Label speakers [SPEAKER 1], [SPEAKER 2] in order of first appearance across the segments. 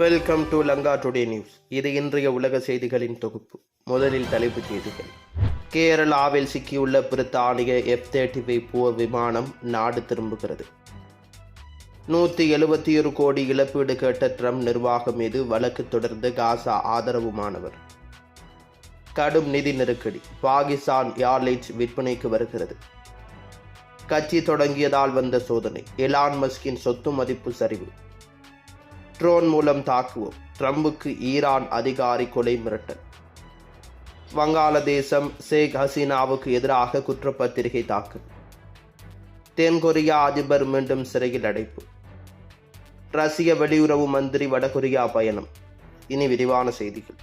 [SPEAKER 1] Welcome to Lanka today news இது இன்றைய உலக செய்திகளின் தொகுப்பு. முதலில் தலைப்புச் செய்திகள். கேரளாவில் சிக்கியுள்ள பிரித்தானிய எஃப் தேர்ட்டி போர் விமானம் நாடு திரும்புகிறது. நூற்றி எழுபத்தி ஒரு கோடி இழப்பீடு கேட்ட ட்ரம்ப் நிர்வாகம் மீது வழக்கு தொடர்ந்து காசா ஆதரவுமானவர் கடும் நிதி நெருக்கடி. பாகிஸ்தான் ஏர்லைன்ஸ் விற்பனைக்கு வருகிறது. கட்சி தொடங்கியதால் வந்த சோதனை. எலான் மஸ்கின் சொத்து மதிப்பு சரிவு. ட்ரோன் மூலம் தாக்குவோம். ட்ரம்புக்கு ஈரான் அதிகாரி கொலை மிரட்டல். வங்காளதேசம் ஷேக் ஹசீனாவுக்கு எதிராக குற்றப்பத்திரிகை தாக்கு தென்கொரியா அதிபர் மீண்டும் சிறையில் அடைப்பு. ரஷ்ய வெளியுறவு மந்திரி வடகொரியா பயணம். இனி விரிவான செய்திகள்.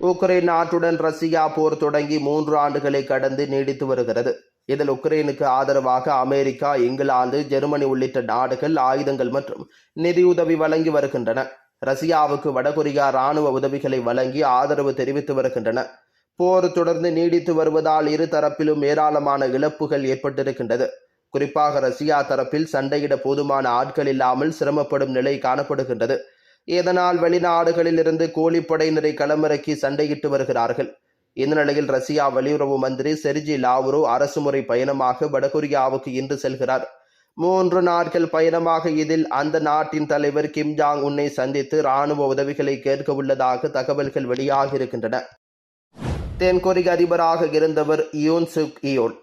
[SPEAKER 1] உக்ரைன் நாட்டுடன் ரஷ்யா போர் தொடங்கி மூன்று ஆண்டுகளை கடந்து நீடித்து வருகிறது. இதில் உக்ரைனுக்கு ஆதரவாக அமெரிக்கா இங்கிலாந்து ஜெர்மனி உள்ளிட்ட நாடுகள் ஆயுதங்கள் மற்றும் நிதியுதவி வழங்கி வருகின்றன. ரஷ்யாவுக்கு வடகொரியா ராணுவ உதவிகளை வழங்கி ஆதரவு தெரிவித்து வருகின்றன. போர் தொடர்ந்து நீடித்து வருவதால் இரு தரப்பிலும் ஏராளமான இழப்புகள் ஏற்பட்டிருக்கின்றது. குறிப்பாக ரஷ்யா தரப்பில் சண்டையிட போதுமான ஆட்கள் இல்லாமல் சிரமப்படும் நிலை காணப்படுகின்றது. இதனால் வெளிநாடுகளில் இருந்து கூலிப்படையினரை களமிறக்கி சண்டையிட்டு வருகிறார்கள். இந்த நிலையில் ரஷ்யா வெளியுறவு மந்திரி செர்ஜி லாவ்ரோ அரசுமுறை பயணமாக வடகொரியாவுக்கு இன்று செல்கிறார். மூன்று நாட்கள் பயணமாக இதில் அந்த நாட்டின் தலைவர் கிம் ஜாங் உன்னை சந்தித்து ராணுவ உதவிகளை கேட்க உள்ளதாக தகவல்கள் வெளியாகியிருக்கின்றன. தென்கொரிய அதிபராக இருந்தவர் யூன் சுக் இயோல்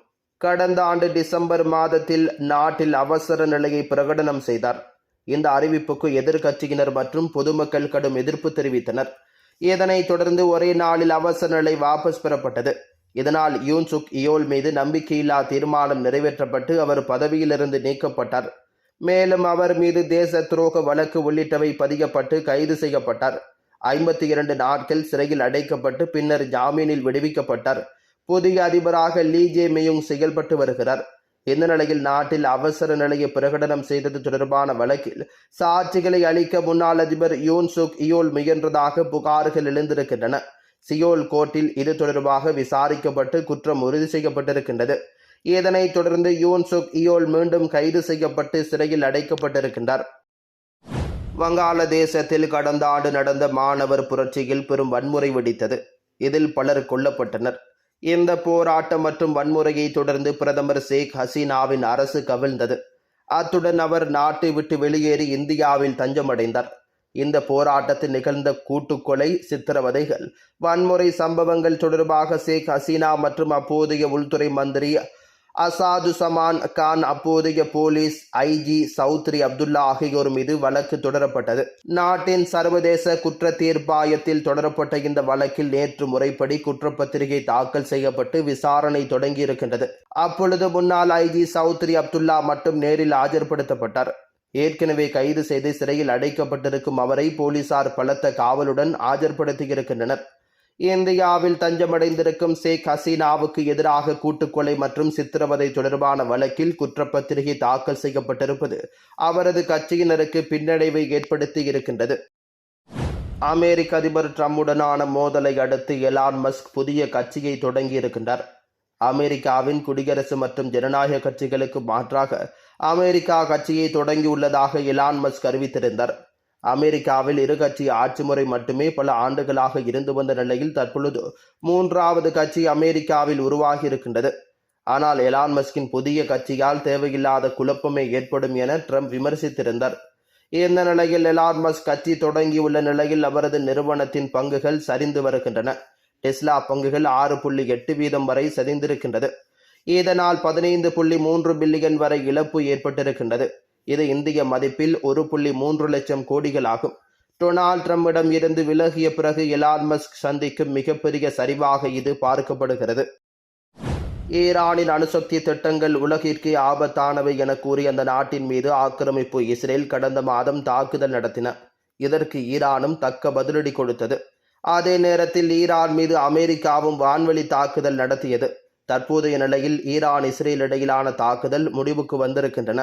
[SPEAKER 1] கடந்த ஆண்டு டிசம்பர் மாதத்தில் நாட்டில் அவசர நிலையை பிரகடனம் செய்தார். இந்த அறிவிப்புக்கு எதிர்க்கட்சியினர் மற்றும் பொதுமக்கள் கடும் எதிர்ப்பு தெரிவித்தனர். இதனைத் தொடர்ந்து ஒரே நாளில் அவசர நிலை வாபஸ் பெறப்பட்டது. இதனால் யூன்சுக் இயோல் மீது நம்பிக்கையில்லா தீர்மானம் நிறைவேற்றப்பட்டு அவர் பதவியிலிருந்து நீக்கப்பட்டார். மேலும் அவர் மீது தேச துரோக வழக்கு உள்ளிட்டவை பதியப்பட்டு கைது செய்யப்பட்டார். ஐம்பத்தி இரண்டு நாட்கள் சிறையில் அடைக்கப்பட்டு பின்னர் ஜாமீனில் விடுவிக்கப்பட்டார். புதிய அதிபராக லீ ஜே மியுங் செயல்பட்டு வருகிறார். இந்த நிலையில் நாட்டில் அவசர நிலையை பிரகடனம் செய்தது தொடர்பான வழக்கில் சாட்சிகளை அளிக்க முன்னாள் அதிபர் யூன் சுக் இயோல் முயன்றதாக புகார்கள் எழுந்திருக்கின்றன. சியோல் கோர்ட்டில் இது தொடர்பாக விசாரிக்கப்பட்டு குற்றம் உறுதி செய்யப்பட்டிருக்கின்றது. இதனைத் தொடர்ந்து யூன் சுக் இயோல் மீண்டும் கைது செய்யப்பட்டு சிறையில் அடைக்கப்பட்டிருக்கின்றார். வங்காளதேசத்தில் கடந்த ஆண்டு நடந்த மாணவர் புரட்சியில் பெரும் வன்முறை வெடித்தது. இதில் பலர் கொல்லப்பட்டனர். இந்த போராட்டம் மற்றும் வன்முறையை தொடர்ந்து பிரதமர் ஷேக் ஹசீனாவின் அரசு கவிழ்ந்தது. அத்துடன் அவர் நாட்டை விட்டு வெளியேறி இந்தியாவில் தஞ்சமடைந்தார். இந்த போராட்டத்தில் நிகழ்ந்த கூட்டுக்கொலை சித்திரவதைகள் வன்முறை சம்பவங்கள் தொடர்பாக ஷேக் ஹசீனா மற்றும் அப்போதைய உள்துறை மந்திரி அசாது சமான் கான் அப்போதைய போலீஸ் ஐஜி சௌத்ரி அப்துல்லா ஆகியோர் மீது வழக்கு தொடரப்பட்டது. நாட்டின் சர்வதேச குற்ற தீர்ப்பாயத்தில் தொடரப்பட்ட இந்த வழக்கில் நேற்று முறைப்படி குற்றப்பத்திரிகை தாக்கல் செய்யப்பட்டு விசாரணை தொடங்கியிருக்கின்றது. அப்பொழுது முன்னாள் ஐஜி சௌத்ரி அப்துல்லா மட்டும் நேரில் ஆஜர்படுத்தப்பட்டார். ஏற்கனவே கைது செய்து சிறையில் அடைக்கப்பட்டிருக்கும் அவரை போலீசார் பலத்த காவலுடன் ஆஜர்படுத்தியிருக்கின்றனர். இந்தியாவில் தஞ்சமடைந்திருக்கும் ஷேக் ஹசீனாவுக்கு எதிராக கூட்டுக்கொலை மற்றும் சித்திரவதை தொடர்பான வழக்கில் குற்றப்பத்திரிகை தாக்கல் செய்யப்பட்டிருப்பது அவரது கட்சியினருக்கு பின்னடைவை ஏற்படுத்தி இருக்கின்றது. அமெரிக்க அதிபர் ட்ரம்புடனான மோதலை அடுத்து எலான் மஸ்க் புதிய கட்சியை தொடங்கியிருக்கின்றார் அமெரிக்காவின் குடியரசு மற்றும் ஜனநாயக கட்சிகளுக்கு மாற்றாக அமெரிக்கா கட்சியை தொடங்கியுள்ளதாக எலான் மஸ்க் அறிவித்திருந்தார். அமெரிக்காவில் இரு கட்சி ஆட்சி முறை மட்டுமே பல ஆண்டுகளாக இருந்து வந்த நிலையில் தற்பொழுது மூன்றாவது கட்சி அமெரிக்காவில் உருவாகி இருக்கின்றது ஆனால் எலான் மஸ்கின் புதிய கட்சியால் தேவையில்லாத குழப்பமே ஏற்படும் என ட்ரம்ப் விமர்சித்திருந்தார். இந்த நிலையில் எலான் மஸ்க் கட்சி தொடங்கியுள்ள நிலையில் அவரது நிறுவனத்தின் பங்குகள் சரிந்து வருகின்றன. டெஸ்லா பங்குகள் ஆறு புள்ளி எட்டு வீதம் வரை சரிந்திருக்கின்றது இதனால் பதினைந்து புள்ளி மூன்று பில்லியன் வரை இழப்பு ஏற்பட்டிருக்கின்றது. இது இந்திய மதிப்பில் ஒரு புள்ளி மூன்று லட்சம் கோடிகள் ஆகும். டொனால்ட் ட்ரம்பிடம் இருந்து விலகிய பிறகு எலான் மஸ்க் சந்திக்கும் மிகப்பெரிய சரிவாக இது பார்க்கப்படுகிறது. ஈரானின் அணுசக்தி திட்டங்கள் உலகிற்கு ஆபத்தானவை என கூறி அந்த நாட்டின் மீது ஆக்கிரமிப்பு இஸ்ரேல் கடந்த மாதம் தாக்குதல் நடத்தின. இதற்கு ஈரானும் தக்க பதிலடி கொடுத்தது. அதே நேரத்தில் ஈரான் மீது அமெரிக்காவும் வான்வெளி தாக்குதல் நடத்தியது. தற்போதைய நிலையில் ஈரான் இஸ்ரேல் இடையிலான தாக்குதல் முடிவுக்கு வந்திருக்கின்றன.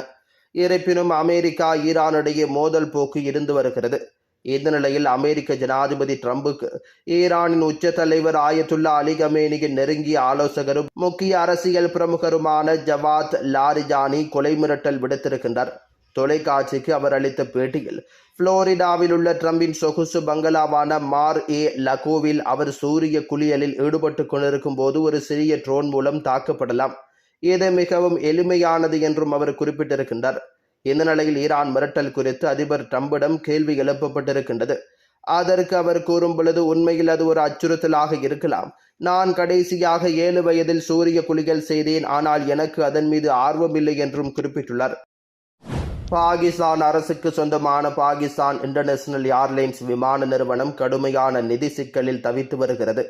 [SPEAKER 1] இருப்பினும் அமெரிக்கா ஈரானிடையே மோதல் போக்கு இருந்து வருகிறது. இந்த நிலையில் அமெரிக்க ஜனாதிபதி ட்ரம்புக்கு ஈரானின் உச்ச தலைவர் ஆயத்துல்லா அலி கமேனியின் நெருங்கிய ஆலோசகரும் முக்கிய அரசியல் பிரமுகருமான ஜவாத் லாரிஜானி கொலை மிரட்டல் விடுத்திருக்கின்றார். தொலைக்காட்சிக்கு அவர் அளித்த பேட்டியில் புளோரிடாவில் உள்ள ட்ரம்பின் சொகுசு பங்களாவான மார் ஏ லகோவில் அவர் சூரிய குளியலில் ஈடுபட்டு கொண்டிருக்கும் போது ஒரு சிறிய ட்ரோன் மூலம் தாக்கப்படலாம். இது மிகவும் எளிமையானது என்றும் அவர் குறிப்பிட்டிருக்கின்றார். இந்த நிலையில் ஈரான் மிரட்டல் குறித்து அதிபர் ட்ரம்பிடம் கேள்வி எழுப்பப்பட்டிருக்கின்றது. அதற்கு அவர் கூறும் பொழுது உண்மையில் அது ஒரு அச்சுறுத்தலாக இருக்கலாம். நான் கடைசியாக ஏழு வயதில் சூரிய குளிகள் செய்தேன். ஆனால் எனக்கு அதன் மீது ஆர்வமில்லை என்றும் குறிப்பிட்டுள்ளார். பாகிஸ்தான் அரசுக்கு சொந்தமான பாகிஸ்தான் இன்டர்நேஷனல் ஏர்லைன்ஸ் விமான நிறுவனம் கடுமையான நிதி சிக்கலில் தவித்து வருகிறது.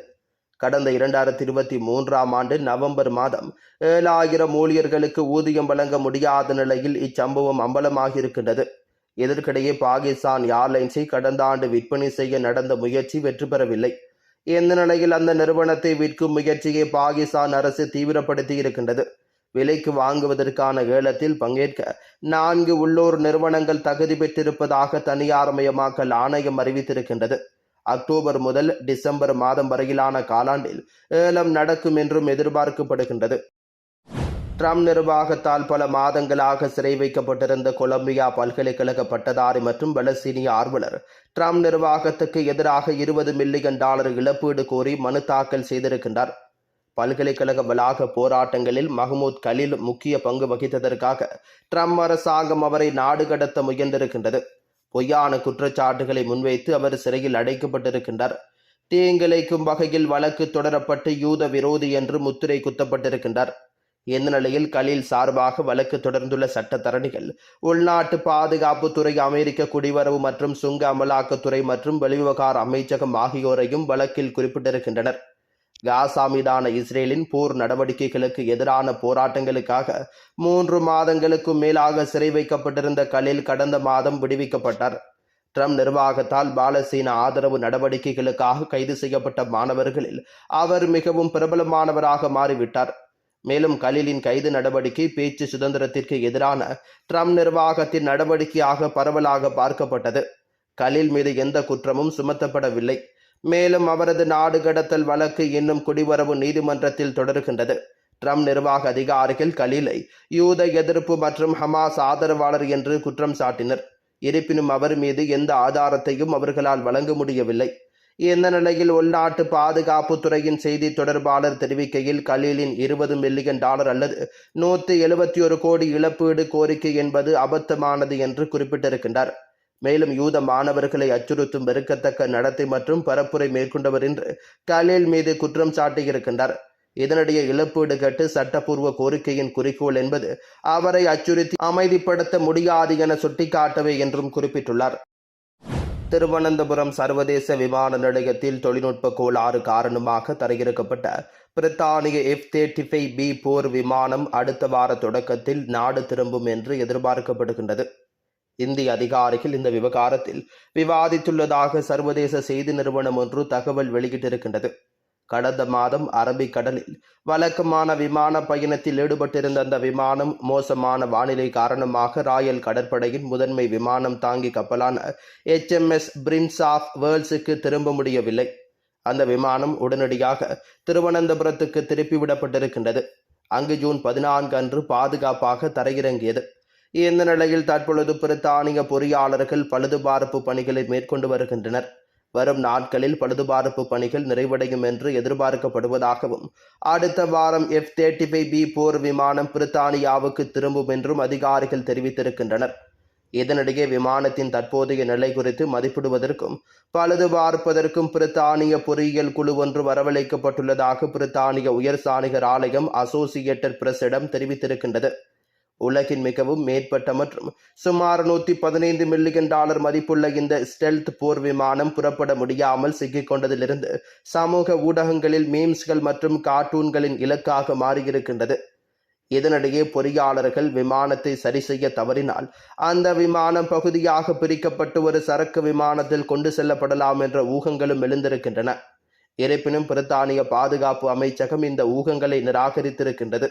[SPEAKER 1] கடந்த இரண்டாயிரத்தி இருபத்தி மூன்றாம் ஆண்டு நவம்பர் மாதம் ஏழாயிரம் ஊழியர்களுக்கு ஊதியம் வழங்க முடியாத நிலையில் இச்சம்பவம் அம்பலமாகியிருக்கின்றது. இதற்கிடையே பாகிஸ்தான் ஏர்லைன்ஸை கடந்த ஆண்டு விற்பனை செய்ய நடந்த முயற்சி வெற்றி பெறவில்லை. இந்த நிலையில் அந்த நிறுவனத்தை விற்கும் முயற்சியை பாகிஸ்தான் அரசு தீவிரப்படுத்தி இருக்கின்றது விலைக்கு வாங்குவதற்கான ஏலத்தில் பங்கேற்க நான்கு உள்ளூர் நிறுவனங்கள் தகுதி பெற்றிருப்பதாக தனியார் மயமாக்கல் ஆணையம் அறிவித்திருக்கின்றது. அக்டோபர் முதல் டிசம்பர் மாதம் வரையிலான காலாண்டில் ஏலம் நடக்கும் என்றும் எதிர்பார்க்கப்படுகின்றது. ட்ரம்ப் நிர்வாகத்தால் பல மாதங்களாக சிறை வைக்கப்பட்டிருந்த கொலம்பியா பல்கலைக்கழக பட்டதாரி மற்றும் பலசீனிய ஆர்வலர் ட்ரம்ப் நிர்வாகத்துக்கு எதிராக இருபது மில்லியன் டாலர் இழப்பீடு கோரி மனு தாக்கல் செய்திருக்கின்றார். பல்கலைக்கழக வளாக போராட்டங்களில் மஹமூத் கலீல் முக்கிய பங்கு வகித்ததற்காக ட்ரம்ப் அரசாங்கம் அவரை நாடு கடத்த முயன்றிருக்கின்றது. பொய்யான குற்றச்சாட்டுகளை முன்வைத்து அவர் சிறையில் அடைக்கப்பட்டிருக்கின்றார். தீங்கிழைக்கும் வகையில் வழக்கு தொடரப்பட்டு யூத விரோதி என்று முத்திரை குத்தப்பட்டிருக்கின்றார். இந்த நிலையில் கலீல் சார்பாக வழக்கு தொடர்ந்துள்ள சட்டத்தரணிகள் உள்நாட்டு பாதுகாப்புத்துறை அமெரிக்க குடிவரவு மற்றும் சுங்க அமலாக்கத்துறை மற்றும் வெளிவிவகார அமைச்சகம் ஆகியோரையும் வழக்கில் குறிப்பிட்டிருக்கின்றனர். காசா மீதான இஸ்ரேலின் போர் நடவடிக்கைகளுக்கு எதிரான போராட்டங்களுக்காக மூன்று மாதங்களுக்கும் மேலாக சிறை வைக்கப்பட்டிருந்த கலில் கடந்த மாதம் விடுவிக்கப்பட்டார். ட்ரம்ப் நிர்வாகத்தால் பாலஸ்தீன ஆதரவு நடவடிக்கைகளுக்காக கைது செய்யப்பட்ட மாணவர்களில் அவர் மிகவும் பிரபலமானவராக மாறிவிட்டார். மேலும் கலிலின் கைது நடவடிக்கை பேச்சு சுதந்திரத்திற்கு எதிரான ட்ரம்ப் நிர்வாகத்தின் நடவடிக்கையாக பரவலாக பார்க்கப்பட்டது. கலில் மீது எந்த குற்றமும் சுமத்தப்படவில்லை. மேலும் அவரது நாடு கடத்தல் வழக்கு இன்னும் குடிவரவு நீதிமன்றத்தில் தொடர்கின்றது. ட்ரம்ப் நிர்வாக அதிகாரிகள் கலீலை யூத எதிர்ப்பு மற்றும் ஹமாஸ் ஆதரவாளர் என்று குற்றம் சாட்டினர். இருப்பினும் அவர் மீது எந்த ஆதாரத்தையும் அவர்களால் வழங்க முடியவில்லை. இந்த நிலையில் உள்நாட்டு பாதுகாப்பு துறையின் செய்தி தொடர்பாளர் தெரிவிக்கையில் கலீலின் இருபது மில்லியன் டாலர் அல்லது நூற்றி எழுபத்தி ஒரு கோடி இழப்பீடு கோரிக்கை என்பது அபத்தமானது என்று குறிப்பிட்டிருக்கின்றார். மேலும் யூத மாணவர்களை அச்சுறுத்தும் வெறுக்கத்தக்க நடத்தை மற்றும் பரப்புரை மேற்கொண்டவர் என்று கலீல் மீது குற்றம் சாட்டியிருக்கின்றார். இதனிடையே இழப்பீடு கேட்டு சட்டப்பூர்வ கோரிக்கையின் குறிக்கோள் என்பது அவரை அச்சுறுத்தி அமைதிப்படுத்த முடியாது என சுட்டிக்காட்டவே என்றும் குறிப்பிட்டுள்ளார். திருவனந்தபுரம் சர்வதேச விமான நிலையத்தில் தொழில்நுட்ப கோளாறு காரணமாக தரையிறக்கப்பட்ட பிரித்தானிய எஃப் தேர்ட்டி ஃபைவ் பி போர் விமானம் அடுத்த வார தொடக்கத்தில் நாடு திரும்பும் என்று எதிர்பார்க்கப்படுகின்றது. இந்திய அதிகாரிகள் இந்த விவகாரத்தில் விவாதித்துள்ளதாக சர்வதேச செய்தி நிறுவனம் ஒன்று தகவல் வெளியிட்டிருக்கின்றது. கடந்த மாதம் அரபிக்கடலில் வழக்கமான விமான பயணத்தில் ஈடுபட்டிருந்த அந்த விமானம் மோசமான வானிலை காரணமாக ராயல் கடற்படையின் முதன்மை விமானம் தாங்கி கப்பலான எச்எம்எஸ் பிரின்ஸ் ஆஃப் வேர்ல்ஸுக்கு திரும்ப முடியவில்லை. அந்த விமானம் உடனடியாக திருவனந்தபுரத்துக்கு திருப்பிவிடப்பட்டிருக்கின்றது அங்கு ஜூன் பதினான்கு அன்று பாதுகாப்பாக தரையிறங்கியது. இந்த நிலையில் தற்பொழுது பிரித்தானிய பொறியாளர்கள் பழுதுபார்ப்பு பணிகளை மேற்கொண்டு வருகின்றனர். வரும் நாட்களில் பழுதுபார்ப்பு பணிகள் நிறைவடையும் என்று எதிர்பார்க்கப்படுவதாகவும் அடுத்த வாரம் எஃப் தேர்ட்டி ஃபைவ் பி போர் விமானம் பிரித்தானியாவுக்கு திரும்பும் என்றும் அதிகாரிகள் தெரிவித்திருக்கின்றனர். இதனிடையே விமானத்தின் தற்போதைய நிலை குறித்து மதிப்பிடுவதற்கும் பழுது பார்ப்பதற்கும் பிரித்தானிய பொறியியல் குழு ஒன்று வரவழைக்கப்பட்டுள்ளதாக பிரித்தானிய உயர் சாணிகர் ஆலயம் அசோசியேட்டட் பிரஸிடம் தெரிவித்திருக்கின்றது. உலகின் மிகவும் மேற்பட்ட மற்றும் சுமார் நூற்றி பதினைந்து மில்லியன் டாலர் மதிப்புள்ள இந்த ஸ்டெல்த் போர் விமானம் புறப்பட முடியாமல் சிக்கிக்கொண்டதிலிருந்து சமூக ஊடகங்களில் மீம்ஸ்கள் மற்றும் கார்ட்டூன்களின் இலக்காக மாறியிருக்கின்றது. இதனிடையே பொறியாளர்கள் விமானத்தை சரி செய்ய தவறினால் அந்த விமானம் பகுதியாக பிரிக்கப்பட்டு ஒரு சரக்கு விமானத்தில் கொண்டு செல்லப்படலாம் என்ற ஊகங்களும் எழுந்திருக்கின்றன. இருப்பினும் பிரித்தானிய பாதுகாப்பு அமைச்சகம் இந்த ஊகங்களை நிராகரித்திருக்கின்றது.